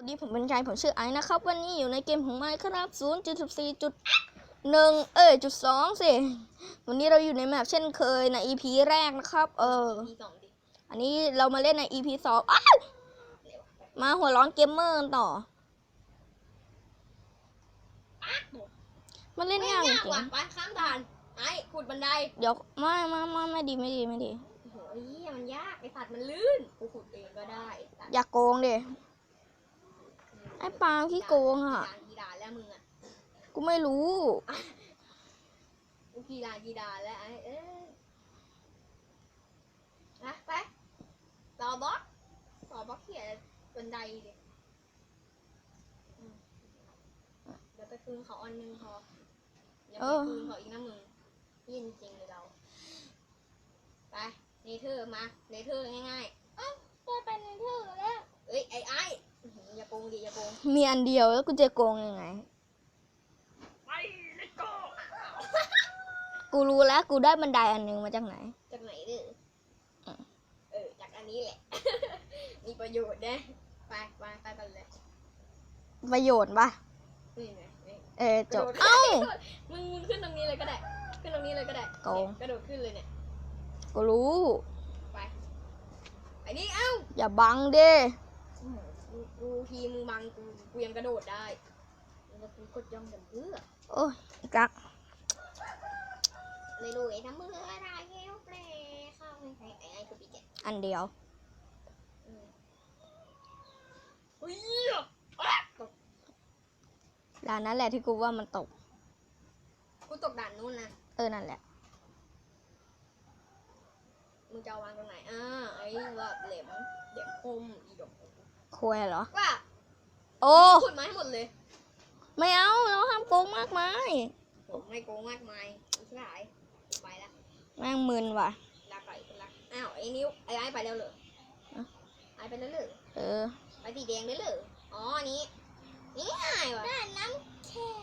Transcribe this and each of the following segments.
วัสดีผมเป็นชายผมชื่อไอซ์นะครับ วันนี้อยู่ในเกมของไมค์ครับ0.14จุดหนึ่งเอ้ยจุดสองสิ วันนี้เราอยู่ในแมปเช่นเคยใน EP แรกนะครับ เออมีสองดิอันนี้เรามาเล่นใน EP สองอ้าวมาหัวร้อนเกมเมอร์กันต่อมาเล่นไม่ยากจยากริงว่ะไปข้ามด่านไอ้ขุดบันไดๆเดี๋ยวไม่ไม่ไม่ไม่ดีไม่ดีไม่ดีโอ้โหเหี้ยมันยากไอ้สัตว์มันลื่นกูขุดเองก็ได้ไอ้สัตว์อย่าโกงดิ ไอ้ปาล์มขี้โกงอะด่านกีฬาแล้วมึงอะกูไม่รู้ กูกีฬากีฬาแล้วไอ้เอ้ยนะไปต่อบล็อกต่อบล็อกเขียบันไดดิอืมเดี๋ยวไปคืนเขาอันหนึงพอเดี๋ยวเอไปอคืนเขาอีกนะมึงเย็นจริงเลยเรา ไปเนเธอร์มาเนเธอร์ง่ายๆเอ้าตัวเป็นเนเธอร์แล้วเอ้ยไอ้ไอ้ อื้อหืออย่าโกงดิอย่าโกงมีอันเดียวแล้วกูจะโกงยังไง ไปเลยก็กูรู้แล้วกูได้บันไดอันหนึงมาจากไหน จากไหนเด้ออะเออจากอันนี้แหละ มีประโยชน์นะไปไปไปกันเลยประโยชน์ปะนี่ไงนี่เออกจระบโดดเอ้า มึงมึงขึ้นตรงนี้เลยก็ได้ ขึ้นตรงนี้เลยก็ได้โกง เนี่ยกระโดดขึ้นเลยเนี่ยกูรู้ ไปไอ้นี่เอ้าอย่าบังดิ กูกูทีมึงบังกูกูยังกระโดดได้แล้วกูกดย่องกันเพื่อโอ้ยกักเลยรู้ไอ้ทำมืออะไรเงี้ยเปลเข้าให้ใครไอ้ไอ้กูปีแกะอันเดียวอืมเฮ้ยอะตกด่านนั้นแหละที่กูว่ามันตก กูตกด่านนู้นนะเออนั่นแหละมึงจะเอาวางตรงไหนอ่าไอ้ว่าเหล็มเหล็มคมอีดอก คุยเหรอ ว่าโอ้ขุดไม้ให้หมดเลย ไม่เอาเราห้ามโกงมากมายผมไม่โกงมากมายอีกหลายไปละแม่งมึนว่ะลาไปคนละอ้าวไอ้นิ้วไอ้ไอ้ไปแล้วเหรออะไอ้ไปแล้วเหรอเออ ไปสีแดงได้เหรออ๋ออันนี้นี่ง่ายว่ะน้ำแข็ง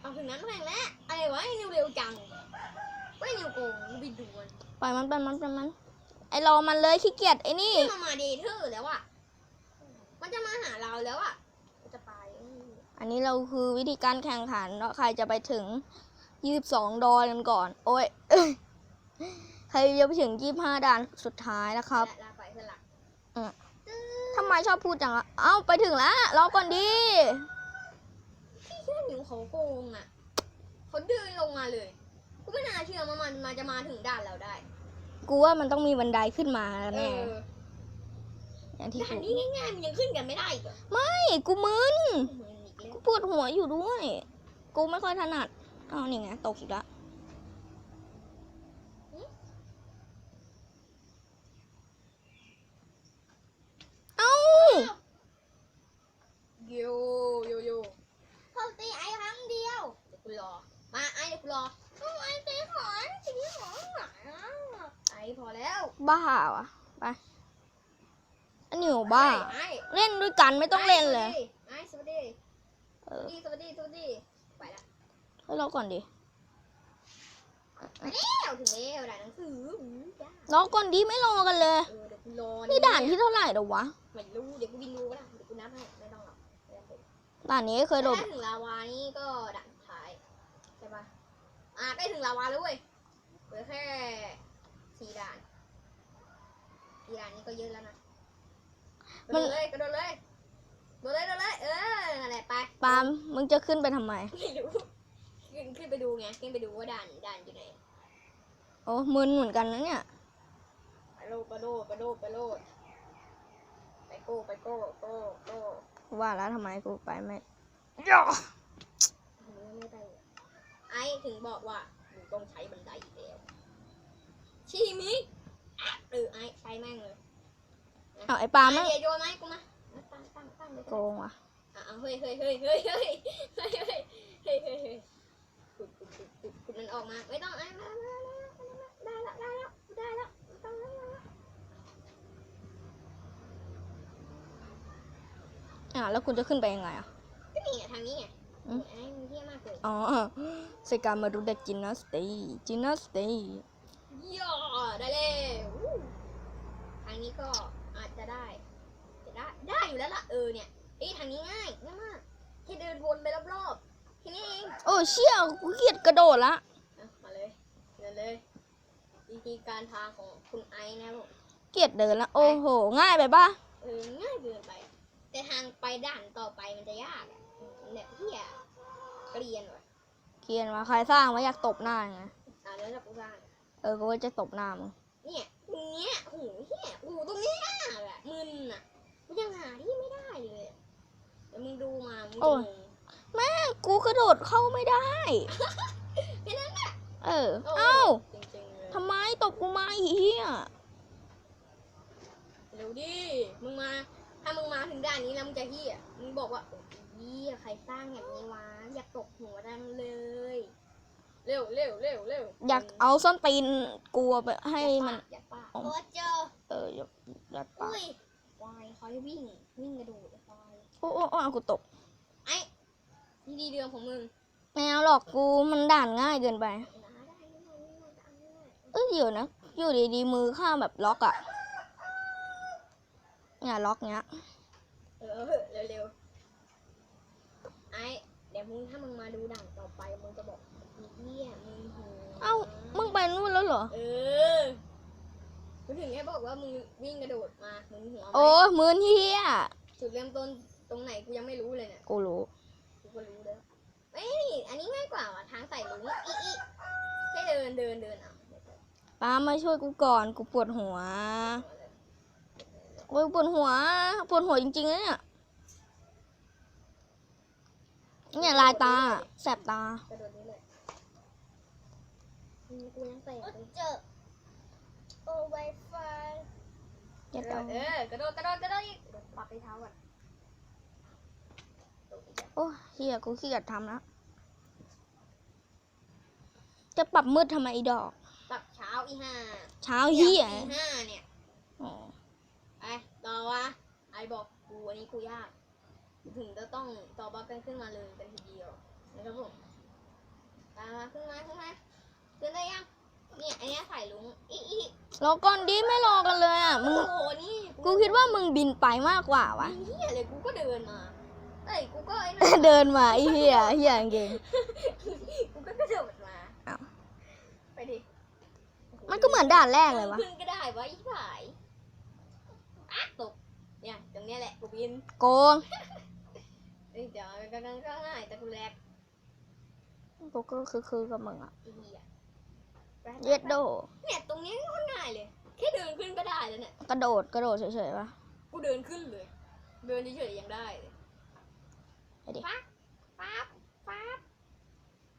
เอาถึงนั้นแข่งแล้วอะไรวะไอ้นิวเร็วจังไอ้นิวโกงมึงไปดูมันปล่อยมันไปมันไปมันไอ้รอมันเลยขี้เกียจไอ้นี่มันมาเดทเธอร์แล้วอะ มันจะมาหาเราแล้วอะมันจะไปอันนี้เราคือวิธีการแข่งขันเนาะใครจะไปถึง22ดอยกันก่อน โอ้ยใครจะไปถึง25ด่านสุดท้ายนะครับและลาไปเพื่อนหลักทำไมชอบพูดจังอะเอ้าไปถึงแล้วรอก่อนดิพี่เชื่อนิวเขาโกงอะเขาเดินลงมาเลยกูไม่น่าเชื่อว่ามันมันจะมาถึงด่านเราได้ กูว่ามันต้องมีบันไดขึ้นมาเอแน่ ออย่างที่ด่านกูนี้ง่ายๆมันยังขึ้นกันไม่ได้อีกเหรอไม่กูมึนเหมือนอีกแล้วกูปวดหัวอยู่ด้วย กูไม่ค่อยถนัดอ้าวนี่ไงตกอีกแล้วเอ้าโยโยโยเขาตีไอ้ครั้งเดียวเดี๋ยวกูรอ มาไอ้เดี๋ยวกูรอทำไมตีหอนตีหอนหมาอะไอ้พอแล้วบ้าวะไปอันนี้หนู บ้า ไอ้เล่นด้วยกันไม่ต้องเล่นเลยไอ้สวัสดีเอสวัอสดีสวัสดีสวัสดีไปละให้รอก่อนดิแล้วถึงแล้วด่านหนังสืออืมจ้ารอก่อนดิไม่รอกันเลย เออเดี๋ยวกูรอนี่ด่านที่เท่าไหร่เดี๋ยววะ ไม่รู้เดี๋ยวกูบินรู้ก็ได้เดี๋ยวกูนับให้ไม่ต้องหรอกไม่ต้องด่านนี้เคยโดดถ้าถึงลาวานี่ก็ด่านสุดท้ายใช่ปะอะใกล้ถึงลาวาแล้วเว้ยเหลือแค่สี่ด่านสี่ด่านนี้ก็เยอะแล้วนะ โดดเลยกระโดดเลยกระโดดเลยกระโดดเลย เออนั่นแหละไปปาล์มมึงจะขึ้นไปทำไม ไม่รู้ขึ้นขึ้นไปดูไงขึ้นไปดูว่าด่านด่านอยู่ไหนโอ้มึนเหมือนกันนะเนี่ย ไปโลดไปโลดไปโลดไปโลดไปโก้ไปโก้โก้โก้ว่าแล้วทำไมกูไปไม่มึงไม่ไปไอ้ถึงบอกว่ามึงต้องใช้บันไดอีกแล้วชีมิอะเออไอ้ใช้แม่งเลย เอาไอ้ปาล์มไอ้มันเดี๋ยวโยนไหมาให้กูมามาตั้งตั้งตั้งเลยโกงว่ะอะเอาเฮ้ยเฮ้ยเฮ้ยเฮ้ยเฮ้ยเฮ้ยเฮ้ยเฮ้ยเฮ้ยเฮ้ยขุดขุดขุดขุดขุดมันออกมาไม่ต้องไอ้มามามามาได้แล้วได้แล้วได้แล้วไม่ต้องแล้วอ่าแล้วคุณจะขึ้นไปยังไงอะก็นี่ไงทางนี้ไงอืมไอ้มึงเที่ยมากเลยอ๋อสการมาดูเด็กจินนัสตีจินนัสตีย่อได้เลยอู้ทางนี้ก็ อาจจะได้จะได้ได้อยู่แล้วล่ะเออเนี่ยไอ้างนี้ง่ายง่ายมากแค่เดินวนไปรอบๆแค่นี้เองโอ้เชี่ยกูเกลียดกระโดดละอะมาเลยเดินเลยวิธีการทางของคุณไอซ์นะครับผมเกลียดเดินละโอ้โห ง่ายไปปะเออง่ายเกินไป แต่ทางไปด่านต่อไปมันจะยากอะเนี่ยเฮียเกรียนว่ะเกลียดมาใครสร้างมาอยากตบหน้าไงอะแล้วจะกูสร้างเออกูว่าจะตบหน้ามึงเนี่ยตรงเนี้ยโอ้โหเฮียโอ้โหตรงเนี้ยแบบมึนอะกูยังหาที่ไม่ได้เลยอะเดี๋ยวมึง ดูมามึงจะงงแม่งกูกระโดดเข้าไม่ได้แค่นั้นแหละเออโอ้เอ้าจริงๆเลยทำไมตบกูมาอีเหี้ยเร็วดิ มึงมา ถ้ามึงมาถึงด่านนี้แล้วมึงจะเฮียมึงบอกว่าโอ้ยเฮียใครสร้างแบบนี้วะ อยากตกหัวดังเลย เร็วเร็วเร็วเร็วอยากเอาส้นตีนกูไปให้มัน อยากปะอ๋อโอ้เจอ เอออยากอยากปะอุ้ยควายเขาให้วิ่ง วิ่งกระโดดไอ้ควาย โอ้โอ้โอ้เอากูตบไอ้ ดีดีเดือนของมึงไม่เอาหรอกกูมันด่านง่ายเกินไปนะได้ได้ได้ได้ได้เออเดี๋ยวนะ อยู่ดีๆมือข้าแบบล็อกอะเนี่ยล็อกเนี้ย เออเร็วเร็วไอ้เดี๋ยวมึงถ้ามึงมาดูด่านต่อไปมึงจะบอกอีเหี้ยมึงหัวเอ้ามึงไปนู่นแล้วเหรอ เออกูถึงแค่บอกว่ามึงวิ่งกระโดดมามึงหัวไหมโอ้ยมือเฮียจุดเริ่มต้นตรงไหนกูยังไม่รู้เลยเนี่ย กูรู้ กูก็รู้แล้วเอ้ยอันนี้ง่ายกว่าว่ะทางใส่ลุงอีอีแค่เดินเดินเดินเอาป้ามาช่วยกูก่อนกูปวดหัวโอ้ยปวดหัวปวดหัวจริงๆนะเนี่ยเนี่ยลายตาแสบตากระโดดนี้เลยอืมกูยังใส่โอ้เลยเจอโอ้ไวไฟเจ็ดเอเอาอเออกระโดดกระโดดกระโดดอีกปรับไปเท้าก่อนตกอีกแล้ว โอ้ยเฮียกูขี้เกียจทำแล้ว จะปรับมืดทำไมอีดอก ปรับเช้าอีห้าเช้าเฮียตีห้าเนี่ยอ๋อไอ้ต่อวะไอ้บอกกูอันนี้กูยาก ถึงจะต้องต่อบัฟกันขึ้นมาเลยกันทีเดียวนะครับผมมามาขึ้นมาขึ้นมาขึ้นได้ยังเนี่ยอันเนี้ยใส่ลุงอีอีรอก่อนดิไม่รอกันเลยอะมึโอ้งโหนี่กูคิดว่ามึงบินไปมากกว่าวะเฮียเลยกูก็เดินมา เอ้ยกูก็ไอ้นั่นเดินมาไอ้เฮียเฮียเก่งกูก็กระโดดมาอ้าว ไปดิมันก็เหมือนด่านแรกเลยวะขึ้นก็ได้วะอีผายอะตกเนี่ยตรงเนี้ยแหละกูบินโกงเอ้ยเดี๋ยวก็ก็ก็ง่ายแต่กูแรกกูก็คือคือกับมึงอะอีเหี้ยไปเย็ดโดเนี่ยตรงนี้ก็ง่ายเลย แค่เดินขึ้นก็ได้แล้วเนี่ย กระโดดกระโดดเฉยๆวะกูเดินขึ้นเลย เดินเฉยๆยังได้เลย ไปดิปั๊บปั๊บปั๊บ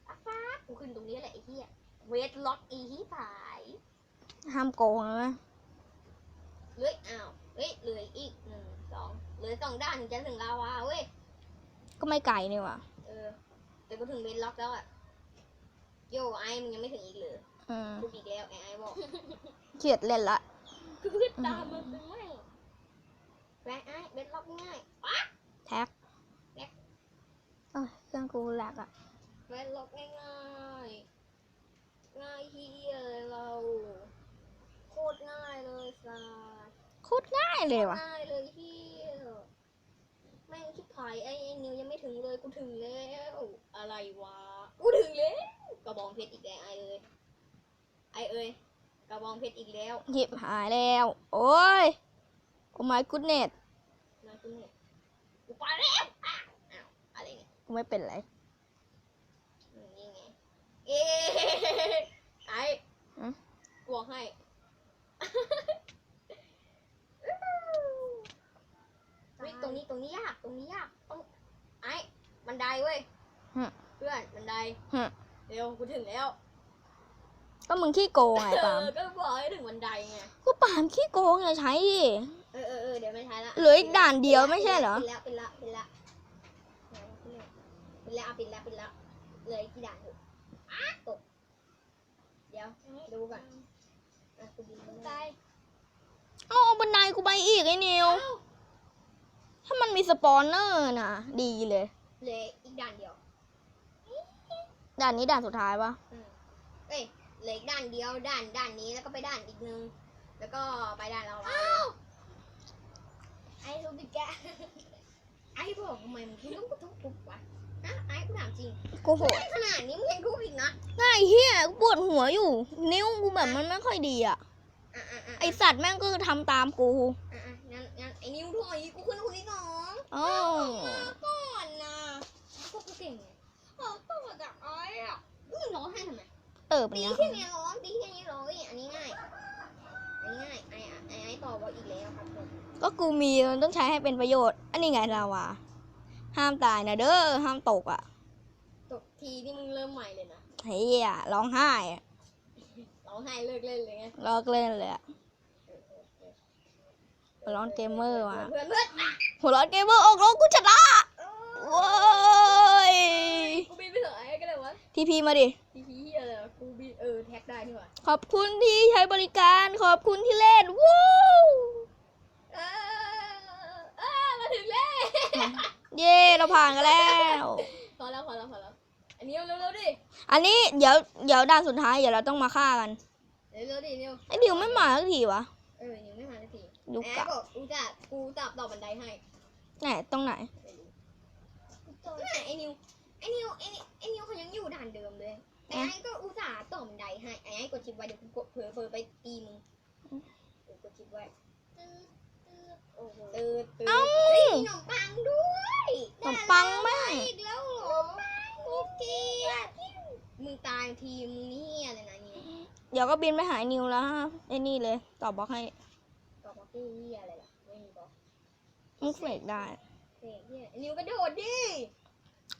ปั๊บปั๊บกูขึ้นตรงนี้แหละไอ้เหี้ยเวทล็อกอีที่ผายห้ามโกงนะเหลืออ้าวเฮ้ยเหลืออีกหนึ่งสองเหลือสองด้านถึงจะถึงลาวาเว้ยก็ไม่ไกลนี่วะเออ แต่กูถึงเวทล็อกแล้วอะโยไอ้มึงยังไม่ถึงอีกเหรออืมกูอีกแล้วไอ้ไอ้บอกเขียดเล่นละคือตามมันเป็นไม่แวะไอ้เวทล็อกง่ายปั๊บแท็กแท็ก เอ้ยเครื่องกูแหลกอะเวทล็อกง่ายๆง่ายเฮียเลยเรา โคตรง่ายเลยสัสโคตรง่ายเลยวะง่ายเลยเฮียแม่งคิดผายไอ้ไอ้นิวยังไม่ถึงเลยกูถึงแล้วอะไรวะกูถึงแล้วกระบองเพชรอีกแล้วไอ้เอ้ยไอ้เอ้ยกระบองเพชรอีกแล้ว หยิบหายแล้ว โอ้ยกูไม่กูเน็ตมากูเนี่ยกูไปแล้วอะอ้าวอะ ไรเนี่ยกูไม่เป็นไรอืมนี่ไงเอ๊ะไอ้อืมบวกให้เฮ้ยตรงนี้ตรงนี้ยากตรงนี้ยากต้องไอ้บันไดเว้ยฮะเพื่อนบันไดฮะเร็วกูถึงแล้ว ก็มึงขี้โกงไงปาล์มเออก็บอกให้ถึงบันไดไงก็ปาล์มขี้โกงไงใช้ดิเออเออเออเดี๋ยวไม่ใช้ละเหลืออีกด่านเดียวไม่ใช่เหรอ ปิดแล้วปิดแล้วปิดแล้ว ปิดแล้วปิดแล้วปิดแล้วเหลยกี่ด่านอยู่อ้าตก เดี๋ยวดูก่อนอะกูบินไม่ได้เอาเอาบันไดกูไปอีกไอ้นิวถ้ามันมีสปอนเนอร์นะดีเลย เหลยอีกด่านเดียวด่านนี้ด่านสุดท้ายปะอืมเอ้ยเหลืออีกด่านเดียวด่านด่านนี้แล้วก็ไปด่านอีกนึง แล้วก็ไปด่านเราว ไอ้บอกทำไมมึงคิดวกูต้องปลุะนะไอ้กูถามจริงกูกไดขนาดนี้มึงยังกูอีกนะง่ายเฮียกูปวดหัวอยู่ นิ้วกูแบบมันไม่ค่อยดีอะไอสัตว์แม่งก็ทำตามกูอะอะงั้นงั้นไอ้นิ้วถอยกูขึ้นคนที่สองอ๋อก่อนนะพวกกูเก่งไงขอตัวจากไอ้อะมึงร้องให้ทำไม เออป็นตียัแค่นี้ร้องตีแค่นี้ร้องอันนี้ง่าย อันนี้ง่ายไอ้อะ ก็กูมีมันต้องใช้ให้เป็นประโยชน์ อันนี้ไงลาวาห้ามตายนะเด้อห้ามตกอะ ตกทีนี่มึงเริ่มใหม่เลยนะเฮียร้องไห้อะร้องไห้เลิกเล่นเลยไงเลิกเล่นเลยอะหัวร้อนเกมเมอร์ว่ะหัวร้อนเกมเมอร์โอ้โหกูชนะโว้ยยที่พีมาดิทีพีอะไรกู อแท็กได้นี่หว่าขอบคุณที่ใช้บริการ ขอบคุณที่เล่น วู้เออมาถึงแล้วเย่เราผ่านกันแล้ว พอแล้วพอแล้วพอแล้วอันนี้เร็วๆดิอันนี้เดี๋ยวเดี๋ยวด่านสุดท้ายเดี๋ยวเราต้องมาฆ่ากันเร็วๆดิเร็วไอ้ดิวไม่มาสักทีวะเออยังไม่มาสักทีลูกแบะกูจะกูจับตอบบันไดให้ไหนตรงไหน ไหนไอ้นิว นิวไอ้นิวไอ้นิวเขายังอยู่ด่านเดิมเลยไอ้ไอ้ก็อุตส่าห์ต่อมไดให้ไอ้ไอ้กดชิปไว้เดี๋ยวกูกดเผลอเผลอไปตีมึงกูกดชิปไว้ตื้อตื้อโอ้โหตื้อตื้อเอ้า เฮ้ยขนมปังด้วยขนมปังมากแล้วเหรอกูเกลียดมึงตายทีมึงนี่อะไรนะเนี่ยเดี๋ยวก็บินไปหานิวแล้วฮะไอ้นี่เลย ตอบบล็อกให้ตอบว่ากูเหี้ยอะไรล่ะไม่มีบอกมึงเฟกได้เฟกเนี่ยไอ้นิวกระโดดดิ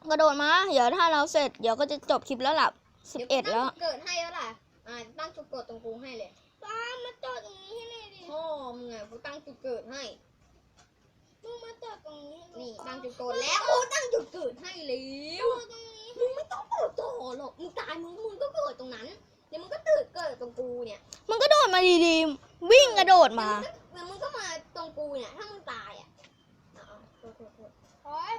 กระโดดมา เดี๋ยวถ้าเราเสร็จเดี๋ยวก็จะจบคลิปแล้วล่ะสิบเอ็ดแล้ว เกิดให้แล้วล่ะตั้งจุดเกิดตรงกูให้เลยป้ามาจอดตรงนี้ให้หนยดิพ่อมึงอ่กูตั้งจุดเกิดให้มึงมาจอดตรงนี้นี่ตั้งจุดเกิดแล้วกูตั้งจุดเกิดให้แล้วมึงไม่ต้องเกิดต่อหรอกมึงตายมึงมึงก็เกิดตรงนั้นเดี๋ยวมึงก็ตื่นเกิดตรงกูเนี่ยมันก็โดดมาดีๆวิ่งกระโดดมาเดี๋ยวมึงก็มาตรงกูเนี่ยถ้ามึงตายอะโอ้ย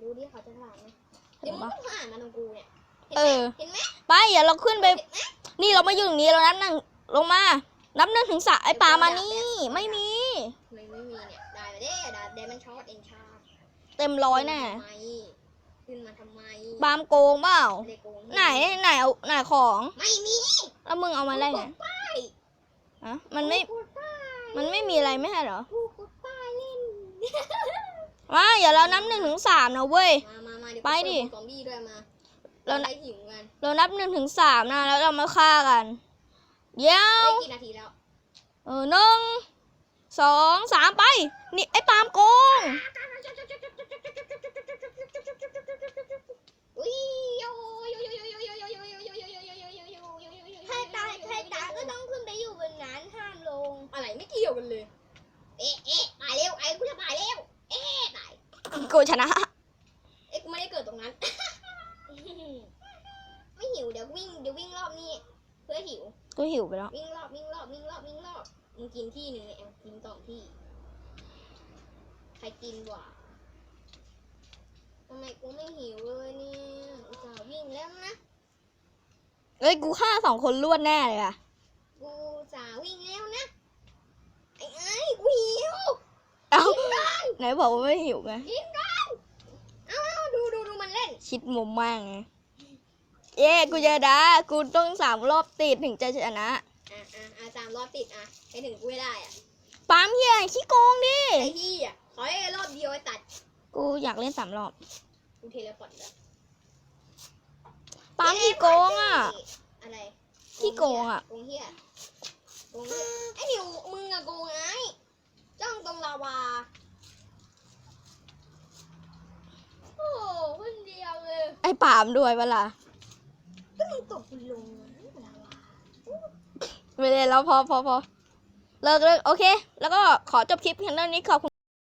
รู้ดิเขาจะผ่านไหเดี๋ยวมึงต้องผ่านนะน้งกูเนี่ยเออห็นไหมไปอย่าเราขึ้นไป นี่เราไม่อยู่ตรงนี้เรานับหนึ่งลงมา นับหนึ่งถึงสระไอ้ปลามานี่ไม่มี ไม่ไม่มีเนี่ยได้ไปเด้ได้ได้มันช็อตเองชาเต็มร้อยแน่ไขึ้นมาทำไมปามโกงเปล่าไม่ด้โกงไหนไหนเอาไหนของไม่มีแล้วมึงเอามาได้ไงป้ายอะมันไม่ มันไม่มีอะไรไม่ใช่เหรอ กูกดป้ายเล่น มาเดี๋ยวเรานับหนึ่งถึงสามนะเว้ยไปดิเราหิวกัเรานับหนึ่งถึงสามนะแล้วเรามาฆ่ากัน เดี๋ยวเออหนึ่งสองสามไป นี่ไอ้ปามโกง อุ้ยโยใยโยโยก็ต้องโยโยโยอยู่บนนั้นห้ามลงอะไรไม่เกี่ยวกันเลย กูชนะ เอ๊ะกูไม่ได้เกิดตรงนั้น ไม่หิวเดี๋ยววิ่งเดี๋ยววิ่งรอบนี้ เพื่อหิว กูหิวไปแล้ว วิ่งรอบวิ่งรอบวิ่งรอบวิ่งรอบมึงกินที่หนึ่งเนี่ยแอมกินสองที่ ใครกินกว่าทำไมกูไม่หิวเลยเนี่ยอุตส่าห์วิ่งแล้วนะ เอ้ย กูฆ่าสองคนรวดแน่เลยอะกูอุตส่าห์วิ่งแล้วนะ ไอ้ไอ้กูหิว เอ้า กินกันไหนบอกว่าไม่หิวไง กินกันเอ้าดูดู ดูมันเล่นคิดมุมมากไงเย้กูจะดากูต้องสามรอบติดถึงจะชนะ อะอะอะสามรอบติดอะไปถึงกูไม่ได้อะปั๊มเฮียขี้โกงดิ ไอ้ที่อะขอให้รอบเดียวไอ้ตัดกูอยากเล่นสามรอบ กูเทเลพอร์ตแล้วปั๊มขี้โกงอะ อะไรขี้โกงอะโกงเฮียโกงเฮียไอ้นิวมึงอะโกงไงจ้องตรงลาวา โอ้โหคนเดียวเลยไอ้ปามด้วยเวลาก็มึงตกกูลงนะลาวาไม่เล่นแล้วพอพอพอเลิกเลิกโอเค แล้วก็ขอจบคลิปเพียงเท่านี้ขอบคุณ